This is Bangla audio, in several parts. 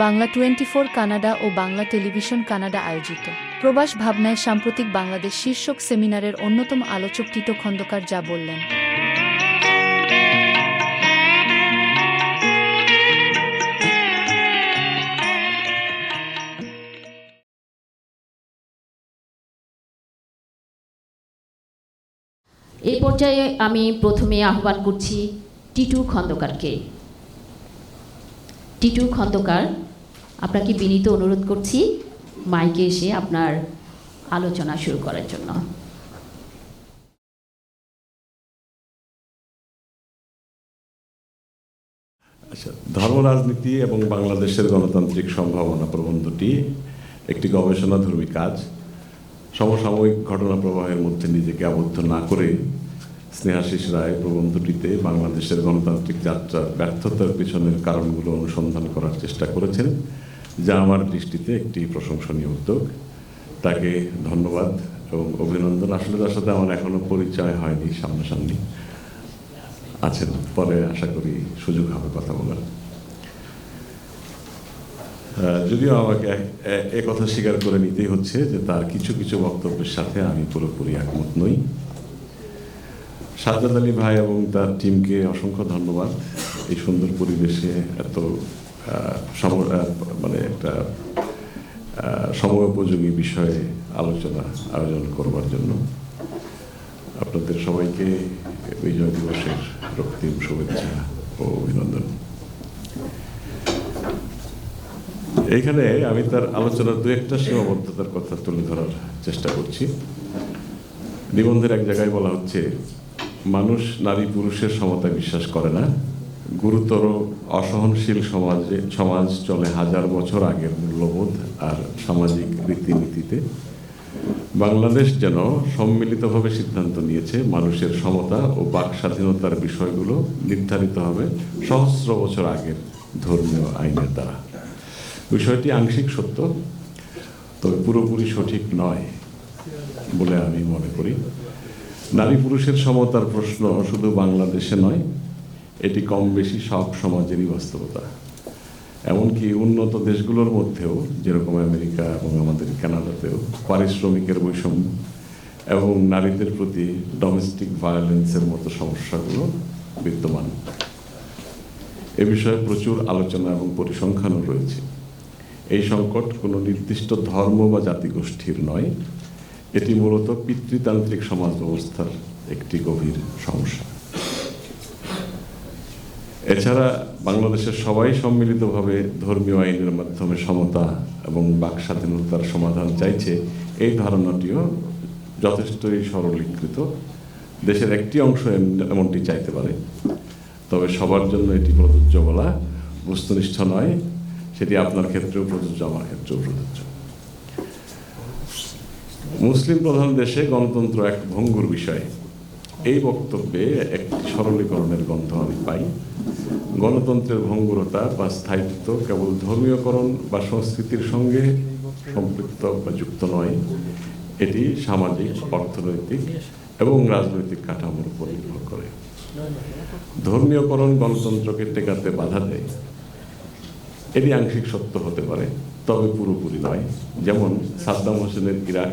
বাংলা টোয়েন্টি ফোর কানাডা ও বাংলা টেলিভিশন কানাডা আয়োজিত। প্রবাস ভাবনায় সাম্প্রতিক বাংলাদেশ শীর্ষক সেমিনারের অন্যতম আলোচক টিটো খন্দকার যা বললেন। এই পর্যায়ে আমি প্রথমে আহ্বান করছি টিটু খন্দকারকে। টিটু খন্দকার, আপনাকে বিনীত অনুরোধ করছি মাইকে এসে আপনার আলোচনা শুরু করার জন্য। আচ্ছা ধর্ম রাজনীতি এবং বাংলাদেশের গণতান্ত্রিক সম্ভাবনা প্রবন্ধটি একটি গবেষণাধর্মী কাজ। সমসাময়িক ঘটনা প্রবাহের মধ্যে নিজেকে আবদ্ধ না করে স্নেহাশিস রায় প্রবন্ধটিতে বাংলাদেশের গণতান্ত্রিক যাত্রার ব্যর্থতার পিছনের কারণগুলো অনুসন্ধান করার চেষ্টা করেছেন, যা আমার দৃষ্টিতে একটি প্রশংসনীয় উদ্যোগ। তাকে ধন্যবাদ এবং অভিনন্দন। আসলে তার সাথে আমার এখনও পরিচয় হয়নি সামনাসামনি। আছেন, পরে আশা করি সুযোগ হবে কথা বলার। যদিও আমাকে এক- এ- এ কথা স্বীকার করে নিতেই হচ্ছে যে তার কিছু কিছু বক্তব্যের সাথে আমি পুরোপুরি একমত নই। সাজ্জাদ আলী ভাই এবং তার টিমকে অসংখ্য ধন্যবাদ। এই সুন্দর পরিবেশে এত মানে একটা সময়োপযোগী বিষয়ে আলোচনা, আয়োজন করবার জন্য। আপনাদের সবাইকে বিজয় দিবসের রক্তিম শুভেচ্ছা ও অভিনন্দন। এইখানে আমি তার আলোচনার দু একটা সীমাবদ্ধতার কথা তুলে ধরার চেষ্টা করছি। নিবন্ধের এক জায়গায় বলা হচ্ছে মানুষ নারী পুরুষের সমতা বিশ্বাস করে না। গুরুতর অসহনশীল সমাজে, সমাজ চলে হাজার বছর আগের মূল্যবোধ আর সামাজিক রীতিনীতিতে। বাংলাদেশ যেন সম্মিলিতভাবে সিদ্ধান্ত নিয়েছে, মানুষের সমতা ও বাক স্বাধীনতার বিষয়গুলো নির্ধারিত হবে সহস্র বছর আগের ধর্মীয় আইনের দ্বারা। বিষয়টি আংশিক সত্য, তবে পুরোপুরি সঠিক নয় বলে আমি মনে করি। নারী পুরুষের সমতার প্রশ্ন শুধু বাংলাদেশে নয়, এটি কম বেশি সব সমাজেরই বাস্তবতা। এমনকি উন্নত দেশগুলোর মধ্যেও, যেরকম আমেরিকা এবং আমাদের কানাডাতেও, পারিশ্রমিকের বৈষম্য এবং নারীদের প্রতি ডোমেস্টিক ভায়োলেন্সের মতো সমস্যাগুলো বিদ্যমান। এ বিষয়ে প্রচুর আলোচনা এবং পরিসংখ্যানও রয়েছে। এই সংকট কোনো নির্দিষ্ট ধর্ম বা জাতিগোষ্ঠীর নয় এটি মূলত পিতৃতান্ত্রিক সমাজ ব্যবস্থার একটি গভীর সমস্যা। এছাড়া বাংলাদেশের সবাই সম্মিলিতভাবে ধর্মীয় আইনের মাধ্যমে সমতা এবং বাক স্বাধীনতার সমাধান চাইছে, এই ধারণাটিও যথেষ্টই সরলীকৃত। দেশের একটি অংশ এমনটি চাইতে পারে। তবে সবার জন্য এটি প্রযোজ্য বলা বস্তুনিষ্ঠ নয়। সেটি আপনার ক্ষেত্রেও প্রযোজ্য, আমার ক্ষেত্রেও প্রযোজ্য। মুসলিম প্রধান দেশে গণতন্ত্র এক ভঙ্গুর বিষয়। এই বক্তব্যে একটি সরলীকরণের গন্ধ আমি পাই। গণতন্ত্রের ভঙ্গুরতা বা স্থায়িত্ব কেবল ধর্মীয়করণ বা সংস্কৃতির সঙ্গে সম্পৃক্ত বা যুক্ত নয়, এটি সামাজিক, অর্থনৈতিক এবং রাজনৈতিক কাঠামোর উপর নির্ভর করে। ধর্মীয়করণ গণতন্ত্রকে টেকাতে বাধা দেয়। এটি আংশিক সত্য হতে পারে, তবে পুরোপুরি নয়। যেমন সাদ্দাম হোসেনের ইরাক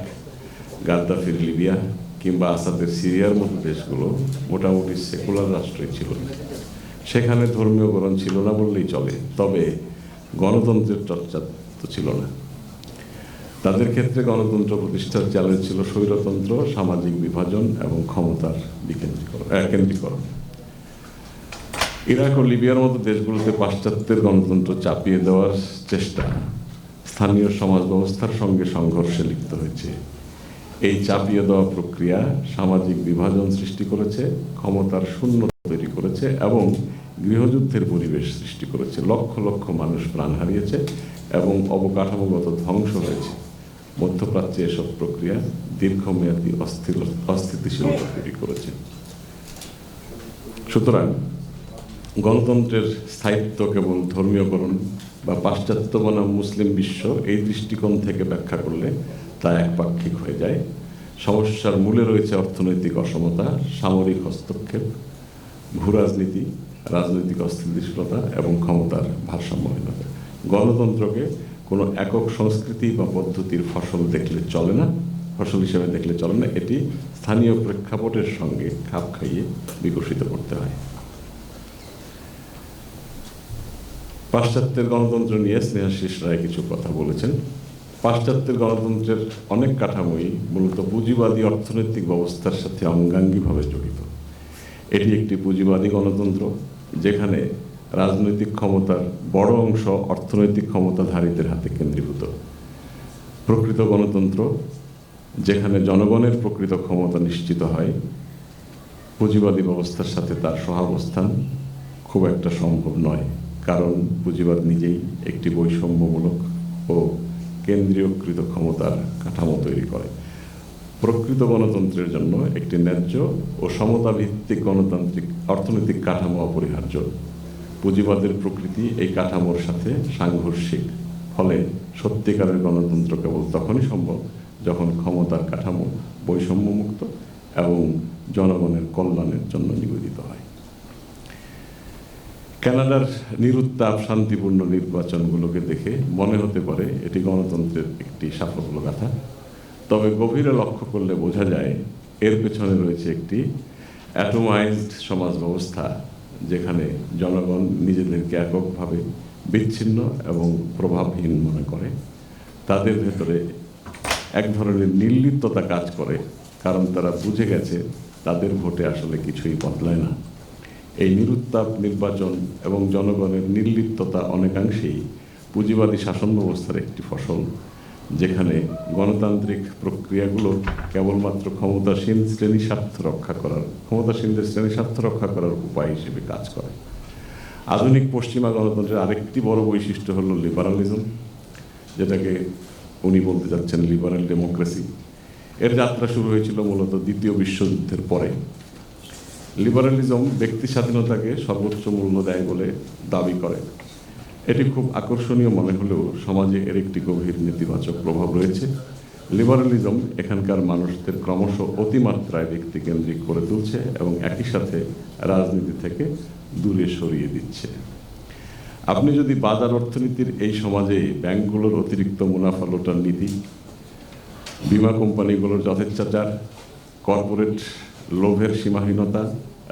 গাদ্দাফির লিবিয়া কিংবা আসাদের সিরিয়ার মতো দেশগুলো মোটামুটি সেকুলার রাষ্ট্রই ছিল সেখানে ধর্মীয় গরণ ছিল না বললেই চলে, তবে গণতন্ত্রের চর্চা তো ছিল না। তাদের ক্ষেত্রে গণতন্ত্র প্রতিষ্ঠার চ্যালেঞ্জ ছিল স্বৈরতন্ত্র, সামাজিক বিভাজন এবং ক্ষমতার বিকেন্দ্রীকরণ কেন্দ্রীকরণ। ইরাক ও লিবিয়ার মতো দেশগুলোতে পাশ্চাত্যের গণতন্ত্র চাপিয়ে দেওয়ার চেষ্টা স্থানীয় সমাজ ব্যবস্থার সঙ্গে সংঘর্ষে লিপ্ত হয়েছে। এই চাপিয়ে দেওয়া প্রক্রিয়া সামাজিক বিভাজন সৃষ্টি করেছে, ক্ষমতার শূন্য তৈরি করেছে এবং গৃহযুদ্ধের পরিবেশ সৃষ্টি করেছে। লক্ষ লক্ষ মানুষ প্রাণ হারিয়েছে এবং অবকাঠামোগত ধ্বংস হয়েছে। মধ্যপ্রাচ্যে এসব প্রক্রিয়া দীর্ঘমেয়াদী অস্থির অস্থিতিশীলতা তৈরি করেছে। সুতরাং গণতন্ত্রের স্থায়িত্ব কেবল ধর্মীয়করণ বা পাশ্চাত্য বনাম মুসলিম বিশ্ব এই দৃষ্টিকোণ থেকে ব্যাখ্যা করলে তা একপাক্ষিক হয়ে যায়। সমস্যার মূলে রয়েছে অর্থনৈতিক অসমতা, সামরিক হস্তক্ষেপ, ভূরাজনীতি, রাজনৈতিক অস্থিতিশীলতা এবং ক্ষমতার ভারসাম্যহীনতা। গণতন্ত্রকে কোনো একক সংস্কৃতি বা পদ্ধতির ফসল দেখলে চলে না, ফসল হিসেবে দেখলে চলে না, এটি স্থানীয় প্রেক্ষাপটের সঙ্গে খাপ খাইয়ে বিকশিত করতে হয়। পাশ্চাত্যের গণতন্ত্র নিয়ে স্নেহাশিস রায় কিছু কথা বলেছেন। পাশ্চাত্যের গণতন্ত্রের অনেক কাঠামোই মূলত পুঁজিবাদী অর্থনৈতিক ব্যবস্থার সাথে অঙ্গাঙ্গিভাবে জড়িত। এটি একটি পুঁজিবাদী গণতন্ত্র, যেখানে রাজনৈতিক ক্ষমতার বড় অংশ অর্থনৈতিক ক্ষমতাধারীদের হাতে কেন্দ্রীভূত। প্রকৃত গণতন্ত্র, যেখানে জনগণের প্রকৃত ক্ষমতা নিশ্চিত হয়, পুঁজিবাদী ব্যবস্থার সাথে তার সহাবস্থান খুব একটা সম্ভব নয়, কারণ পুঁজিবাদ নিজেই একটি বৈষম্যমূলক ও কেন্দ্রীয়কৃত ক্ষমতার কাঠামো তৈরি করে। প্রকৃত গণতন্ত্রের জন্য একটি ন্যায্য ও সমতা ভিত্তিক গণতান্ত্রিক অর্থনৈতিক কাঠামো অপরিহার্য। পুঁজিবাদের প্রকৃতি এই কাঠামোর সাথে সাংঘর্ষিক, ফলে সত্যিকারের গণতন্ত্র কেবল তখনই সম্ভব যখন ক্ষমতার কাঠামো বৈষম্যমুক্ত এবং জনগণের কল্যাণের জন্য নিবেদিত হয়। কানাডার নিরুত্তাপ, শান্তিপূর্ণ নির্বাচনগুলোকে দেখে মনে হতে পারে এটি গণতন্ত্রের একটি সাফল্য গাথা তবে গভীরে লক্ষ্য করলে বোঝা যায় এর পেছনে রয়েছে একটি অ্যাটোমাইজড সমাজ ব্যবস্থা, যেখানে জনগণ নিজেদেরকে এককভাবে বিচ্ছিন্ন এবং প্রভাবহীন মনে করে। তাদের ভেতরে এক ধরনের নির্লিপ্ততা কাজ করে, কারণ তারা বুঝে গেছে তাদের ভোটে আসলে কিছুই বদলায় না। এই নিরুত্তাপ নির্বাচন এবং জনগণের নির্লিপ্ততা অনেকাংশেই পুঁজিবাদী শাসন ব্যবস্থার একটি ফসল, যেখানে গণতান্ত্রিক প্রক্রিয়াগুলো কেবলমাত্র ক্ষমতাসীন শ্রেণি স্বার্থ রক্ষা করার, ক্ষমতাসীনদের শ্রেণি স্বার্থ রক্ষা করার উপায় হিসেবে কাজ করে। আধুনিক পশ্চিমা গণতন্ত্রের আরেকটি বড় বৈশিষ্ট্য হলো লিবারালিজম, যেটাকে উনি বলতে যাচ্ছেন লিবারাল ডেমোক্রেসি। এর যাত্রা শুরু হয়েছিল মূলত দ্বিতীয় বিশ্বযুদ্ধের পরে। লিবারালিজম ব্যক্তি স্বাধীনতাকে সর্বোচ্চ মূল্য দেয় বলে দাবি করে। এটি খুব আকর্ষণীয় মনে হলেও সমাজে এর একটি গভীর নেতিবাচক প্রভাব রয়েছে। লিবারালিজম এখানকার মানুষদের ক্রমশ অতিমাত্রায় ব্যক্তিকেন্দ্রিক করে তুলছে এবং একই সাথে রাজনীতি থেকে দূরে সরিয়ে দিচ্ছে। আপনি যদি বাজার অর্থনীতির এই সমাজে ব্যাংকগুলোর অতিরিক্ত মুনাফা লোটার নীতি, বিমা কোম্পানিগুলোর যথেচ্ছাচার, কর্পোরেট লোভের সীমাহীনতা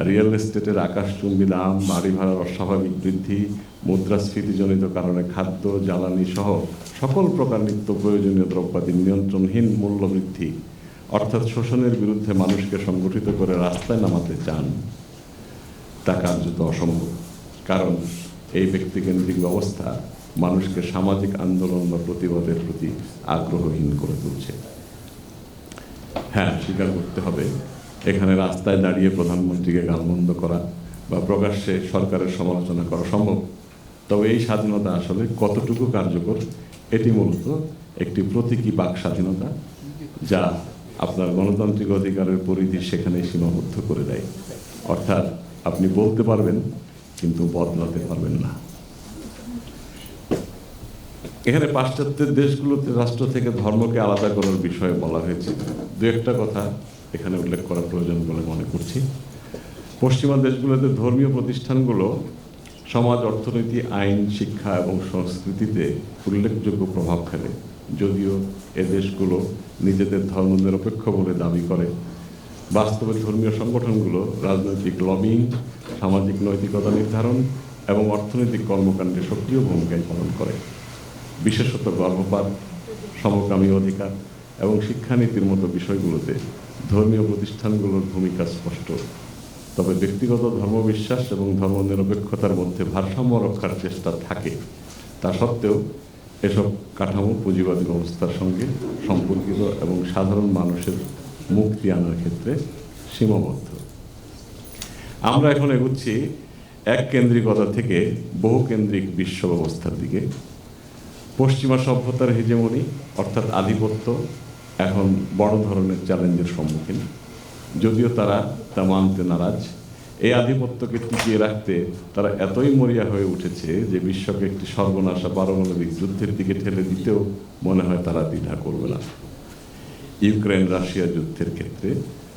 রিয়েল এস্টেটের আকাশচুম্বী দাম বাড়ি ভাড়ার অস্বাভাবিক বৃদ্ধি, মুদ্রাস্ফীতিজনিত কারণে খাদ্য, জ্বালানি সহ সকল প্রকার নিত্য প্রয়োজনীয় দ্রব্যাদির নিয়ন্ত্রণহীন মূল্য বৃদ্ধি অর্থাৎ শোষণের বিরুদ্ধে মানুষকে সংগঠিত করে রাস্তায় নামাতে চান। তা কার্যত অসম্ভব। কারণ এই ব্যক্তিকেন্দ্রিক ব্যবস্থা মানুষকে সামাজিক আন্দোলন বা প্রতিবাদের প্রতি আগ্রহহীন করে তুলছে। হ্যাঁ স্বীকার করতে হবে এখানে রাস্তায় দাঁড়িয়ে প্রধানমন্ত্রীকে গালমন্দ করা বা প্রকাশ্যে সরকারের সমালোচনা করা সম্ভব। তবে এই স্বাধীনতা আসলে কতটুকু কার্যকর, এটি মূলত একটি প্রতীকী বাক স্বাধীনতা যা আপনার গণতান্ত্রিক অধিকারের পরিধি সেখানে সীমাবদ্ধ করে দেয়। অর্থাৎ আপনি বলতে পারবেন, কিন্তু বদলাতে পারবেন না। এখানে পাশ্চাত্যের দেশগুলোতে রাষ্ট্র থেকে ধর্মকে আলাদা করার বিষয়ে বলা হয়েছে। দু একটা কথা এখানে উল্লেখ করা প্রয়োজন বলে মনে করছি। পশ্চিমা দেশগুলোতে ধর্মীয় প্রতিষ্ঠানগুলো সমাজ, অর্থনীতি, আইন, শিক্ষা এবং সংস্কৃতিতে উল্লেখযোগ্য প্রভাব ফেলে। যদিও এ দেশগুলো নিজেদের ধর্মনিরপেক্ষ বলে দাবি করে। বাস্তবে ধর্মীয় সংগঠনগুলো রাজনৈতিক লবিং, সামাজিক নৈতিকতা নির্ধারণ এবং অর্থনৈতিক কর্মকাণ্ডে সক্রিয় ভূমিকায় পালন করে। বিশেষত গর্ভপাত, সমকামী অধিকার এবং শিক্ষানীতির মতো বিষয়গুলোতে ধর্মীয় প্রতিষ্ঠানগুলোর ভূমিকা স্পষ্ট। তবে ব্যক্তিগত ধর্মবিশ্বাস এবং ধর্মনিরপেক্ষতার মধ্যে ভারসাম্য রক্ষার চেষ্টা থাকে। তা সত্ত্বেও, এসব কাঠামো পুঁজিবাদী ব্যবস্থার সঙ্গে সম্পর্কিত এবং সাধারণ মানুষের মুক্তি আনার ক্ষেত্রে সীমাবদ্ধ। আমরা এখন এগুচ্ছি এক কেন্দ্রিকতা থেকে বহু কেন্দ্রিক বিশ্ব ব্যবস্থার দিকে। পশ্চিমা সভ্যতার হেজেমনি, অর্থাৎ আধিপত্য এখন বড় ধরনের চ্যালেঞ্জের সম্মুখীন। যদিও তারা তা মানতে নারাজ। এই আধিপত্যকে টিকিয়ে রাখতে তারা এতই মরিয়া হয়ে উঠেছে যে বিশ্বকে একটি সর্বনাশা পারমাণবিক যুদ্ধের দিকে ঠেলে দিতেও মনে হয় তারা দ্বিধা করবে না। ইউক্রেন, রাশিয়া যুদ্ধের ক্ষেত্রে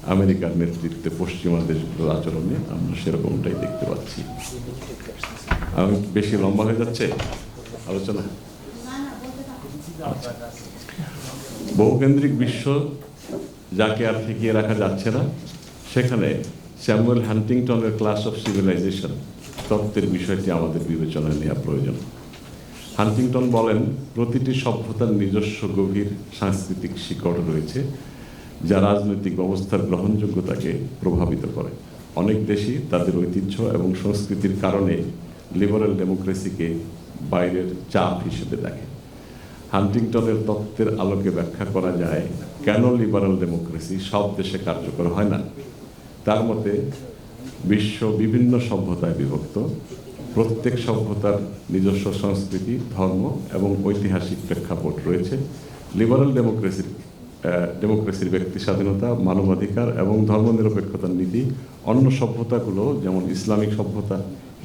আমেরিকার নেতৃত্বে পশ্চিমা দেশগুলোর আচরণে আমরা সেরকমটাই দেখতে পাচ্ছি। আমি বেশি লম্বা হয়ে যাচ্ছে? আলোচনা? আচ্ছা। বহুকেন্দ্রিক বিশ্ব যাকে আর ঠেকিয়ে রাখা যাচ্ছে না, সেখানে স্যামুয়েল হ্যান্টিংটনের ক্লাস অফ সিভিলাইজেশন তত্ত্বের বিষয়টি আমাদের বিবেচনায় নেওয়া প্রয়োজন। হান্টিংটন বলেন, প্রতিটি সভ্যতার নিজস্ব গভীর সাংস্কৃতিক শিকড় রয়েছে, যা রাজনৈতিক ব্যবস্থার গ্রহণযোগ্যতাকে প্রভাবিত করে। অনেক দেশই তাদের ঐতিহ্য এবং সংস্কৃতির কারণে লিবারেল ডেমোক্রেসিকে বাইরের চাপ হিসেবে দেখে। হান্টিংটনের তত্ত্বের আলোকে ব্যাখ্যা করা যায়, কেন লিবারেল ডেমোক্রেসি সব দেশে কার্যকর হয় না? তার মতে, বিশ্ব বিভিন্ন সভ্যতায় বিভক্ত, প্রত্যেক সভ্যতার নিজস্ব সংস্কৃতি, ধর্ম এবং ঐতিহাসিক প্রেক্ষাপট রয়েছে। লিবারেল ডেমোক্রেসির ডেমোক্রেসির ব্যক্তি স্বাধীনতা, মানবাধিকার এবং ধর্মনিরপেক্ষতার নীতি, অন্য সভ্যতাগুলো যেমন ইসলামিক সভ্যতা,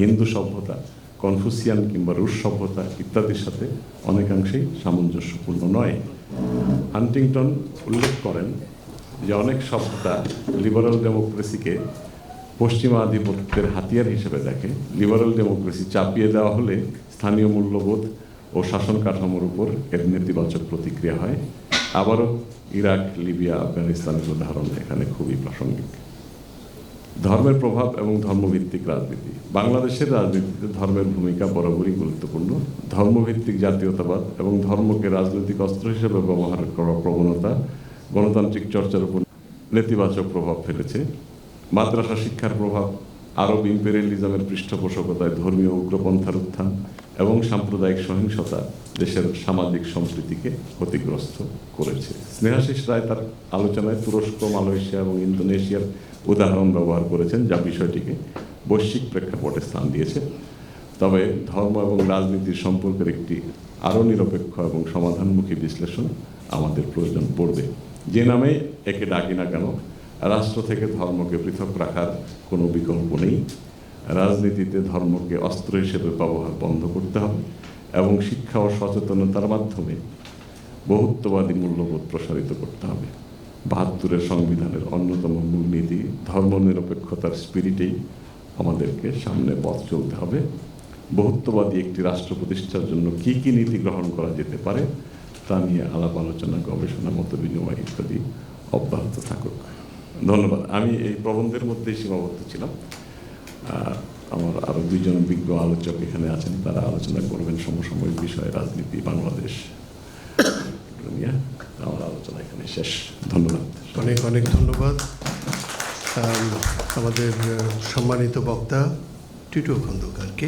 হিন্দু সভ্যতা কনফুসিয়ান কিংবা রুশ সভ্যতা ইত্যাদির সাথে অনেকাংশেই সামঞ্জস্যপূর্ণ নয়। হান্টিংটন উল্লেখ করেন যে অনেক সভ্যতা লিবারাল ডেমোক্রেসিকে পশ্চিমা আধিপত্যের হাতিয়ার হিসেবে দেখে। লিবারাল ডেমোক্রেসি চাপিয়ে দেওয়া হলে স্থানীয় মূল্যবোধ ও শাসন কাঠামোর উপর এর নেতিবাচক প্রতিক্রিয়া হয়। আবারও ইরাক, লিবিয়া, আফগানিস্তানের উদাহরণ এখানে খুবই প্রাসঙ্গিক। ধর্মের প্রভাব এবং ধর্মভিত্তিক রাজনীতি। বাংলাদেশের রাজনীতিতে ধর্মের ভূমিকা বরাবরই গুরুত্বপূর্ণ। ধর্মভিত্তিক জাতীয়তাবাদ এবং ধর্মকে রাজনৈতিক অস্ত্র হিসেবে ব্যবহার করার প্রবণতা, গণতান্ত্রিক চর্চার উপর নেতিবাচক প্রভাব ফেলেছে। মাদ্রাসা শিক্ষার প্রভাব, আরব ইম্পেরিয়ালিজমের পৃষ্ঠপোষকতায় ধর্মীয় উগ্রপন্থার উত্থান এবং সাম্প্রদায়িক সহিংসতা দেশের সামাজিক সম্প্রীতিকে ক্ষতিগ্রস্ত করেছে। স্নেহাশিস রায় তার আলোচনায় তুরস্ক, মালয়েশিয়া এবং ইন্দোনেশিয়ার উদাহরণ ব্যবহার করেছেন যা বিষয়টিকে বৈশ্বিক প্রেক্ষাপটে স্থান দিয়েছে। তবে ধর্ম এবং রাজনীতির সম্পর্কের একটি আরও নিরপেক্ষ এবং সমাধানমুখী বিশ্লেষণ আমাদের প্রয়োজন পড়বে। যে নামে একে ডাকি না কেন, রাষ্ট্র থেকে ধর্মকে পৃথক রাখার কোনো বিকল্প নেই। রাজনীতিতে ধর্মকে অস্ত্র হিসেবে ব্যবহার বন্ধ করতে হবে এবং শিক্ষা ও সচেতনতার মাধ্যমে বহুত্ববাদী মূল্যবোধ প্রসারিত করতে হবে। বাহাত্তরের সংবিধানের অন্যতম মূলনীতি, ধর্মনিরপেক্ষতার স্পিরিটেই আমাদেরকে সামনে পথ চলতে হবে। বহুত্ববাদী একটি রাষ্ট্র প্রতিষ্ঠার জন্য কি কি নীতি গ্রহণ করা যেতে পারে, তা নিয়ে আলাপ, আলোচনা, গবেষণা, মত বিনিময় ইত্যাদি অব্যাহত থাকুক। ধন্যবাদ। আমি এই প্রবন্ধের মধ্যেই সীমাবদ্ধ ছিলাম। আমার আরও দুইজন বিজ্ঞ আলোচক এখানে আছেন, তারা আলোচনা করবেন সমসাময়িক বিষয়ে, রাজনীতি, বাংলাদেশ আলোচনা এখানে শেষ। ধন্যবাদ। অনেক অনেক ধন্যবাদ। আমাদের সম্মানিত বক্তা টিটু খন্দকারকে।